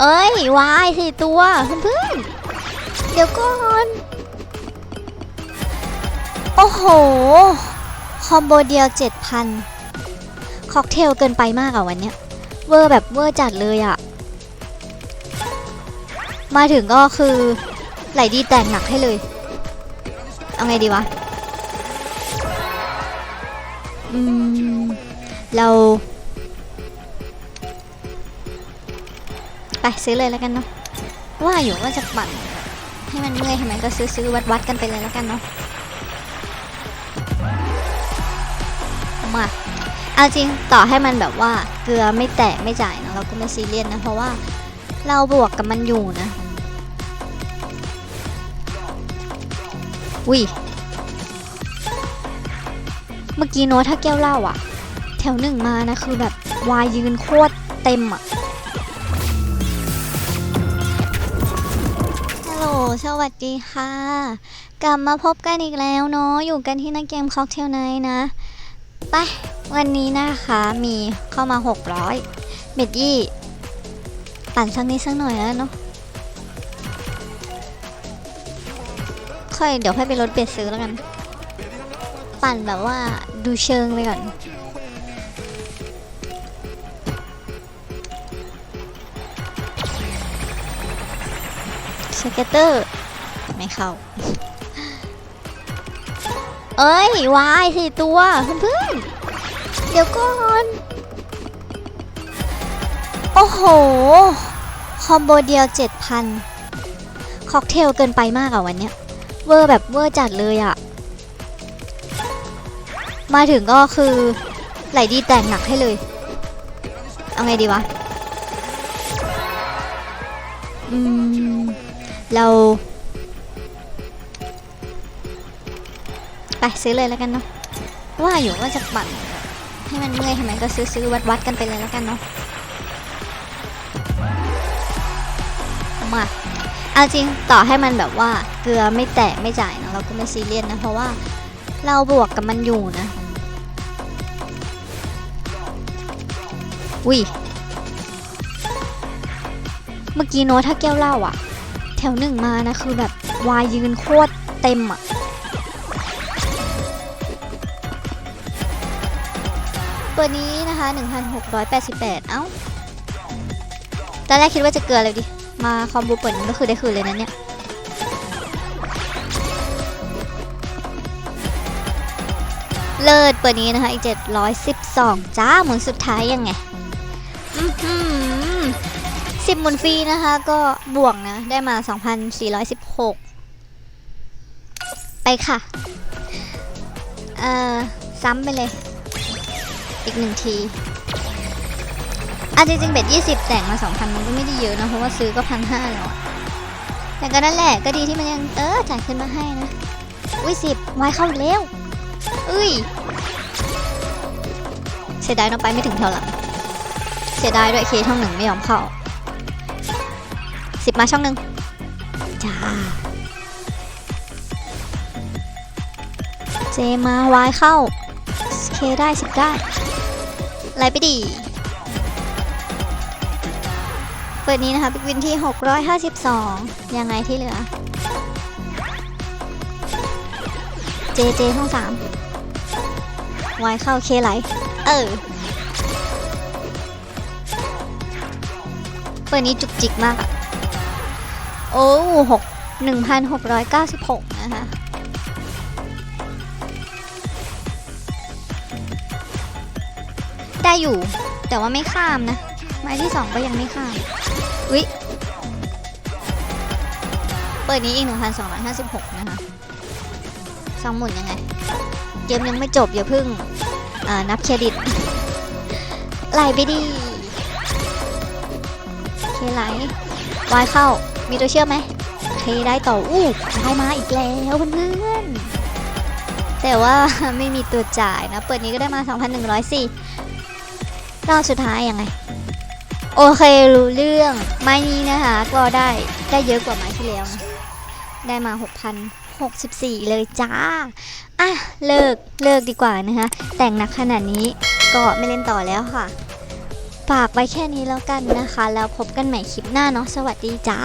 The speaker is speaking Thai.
เอ้ยวายสี่ตัวเพื่อนเดี๋ยวก่อน โอ้โห คอมโบเดียว7,000ค็อกเทลเกินไปมากอะวันเนี้ย เวอร์แบบเวอร์จัดเลยอะมาถึงก็คือไหลดีแตกหนักให้เลย เอาไงดีวะ อืม เรา ซื้อเลยแล้วกันเนาะว่าอยู่ว่าจะปั่นให้มันเมื่อยให้มันก็ซื้อซื้อวัดวัดกันไปเลยแล้วกันเนาะมาเอาจริงต่อให้มันแบบว่าเกลือไม่แตกไม่จ่ายนะเราก็ไม่ซีเรียสนะเพราะว่าเราบวกกับมันอยู่นะวิเมื่อกี้โน้ตถ้าแก้วเหล้าอะแถวหนึ่งมานะคือแบบวายยืนโคตรเต็มอะ สวัสดีค่ะ กลับมาพบกันอีกแล้วเนาะ อยู่กันที่นักเกมค็อกเทลไนนะ ไป วันนี้นะคะมีเข้ามา 600 เบ็ดยี่ ปั่นสักนิดสักหน่อยแล้วเนาะ ค่อยเดี๋ยวค่อยไปลดเบ็ดซื้อแล้วกัน ปั่นแบบว่าดูเชิงไปก่อน เก็ตเตอร์ ไม่เข้า เอ้ยวายสี่ตัวเพื่อนเดี๋ยวก่อน โอ้โห คอมโบเดียว7,000ค็อกเทลเกินไปมากอะวันเนี้ย เวอร์แบบเวอร์จัดเลยอะมาถึงก็คือไหลดีแตกหนักให้เลย เอาไงดีวะ อืม เราไปซื้อเลยแล้วกันเนาะว่าอยู่ว่าจะปั่นให้มันเมื่อยให้มันก็ซื้อซื้อวัดวัดๆกันไปเลยแล้วกันเนาะมาเอาจริงต่อให้มันแบบว่าเกลือไม่แตกไม่จ่ายนะเราก็ไม่ซีเรียสนะเพราะว่าเราบวกกับมันอยู่นะวิเมื่อกี้โน้ตถ้าแก้วเหล้าอะ แถวหนึ่งมานะคือแบบวายยืนโคตรเต็มอะตัวนี้นะคะ 1,688 เอ้า ตอนแรกคิดว่าจะเกลือเลยดิ มาคอมโบเปิดก็คือได้คืนเลยนะเนี่ยเลิศเปิดนี้นะคะ อีก 712 จ้าเหมุนสุดท้ายยังไง อือหือ สิบหมุนฟรีนะคะ ก็บวกนะ ได้มา 2,416 ไปค่ะ เอ่อ ซ้ำไปเลย อีกหนึ่งทีอะจริงๆเบ็ดยี่สิบแต่งมาสองพันมันก็ไม่ได้เยอะนะ เพราะว่าซื้อก็พันห้าแล้วอะแต่ก็นั่นแหละก็ดีที่มันยัง เออ จ่ายขึ้นมาให้นะ อุ้ยสิบวายเข้าอีกแล้วอุ้ยเสียดายน้องไปไม่ถึงแถวหลังเสียดายด้วยเคช่องหนึ่งไม่ยอมเข้า สิบมาช่องหนึ่งจ้าเจมาวายเข้าเคได้สิบได้ไลไปดี เปิดนี้นะคะบิ๊กวินที่ 652 ยังไงที่เหลือ เจเจช่องสามวายเข้าเคไหล เออ เปิดนี้จุกจิกมากอะ โอ้หกหนึ่งพันหกร้อยเก้าสิบหกนะคะได้อยู่แต่ว่าไม่ข้ามนะไม้ที่สองก็ยังไม่ข้ามอุ๊ยเปิดนี้อีก1,256นสองร้อยห้าสิบหกนะคะสองหมุนยังไงเกมยังไม่จบอย่าเพึ่งนับเครดิตไหลไปดีเคไหลวายเข้า มีตัวเชื่อมไหมเคได้ต่ออู้ได้มาอีกแล้วเพื่อนๆแต่ว่าไม่มีตัวจ่ายนะ เปิดนี้ก็ได้มา 2,104รอบสุดท้ายยังไง โอเครู้เรื่อง ไม้นี้นะคะ ก็ได้ได้เยอะกว่าไม้ที่แล้วนะได้มา 6,064 เลยจ้า อะ เลิกเลิกดีกว่านะคะ แต่งหนักขนาดนี้ก็ไม่เล่นต่อแล้วค่ะฝากไว้แค่นี้แล้วกันนะคะ แล้วพบกันใหม่คลิปหน้าเนาะสวัสดีจ้า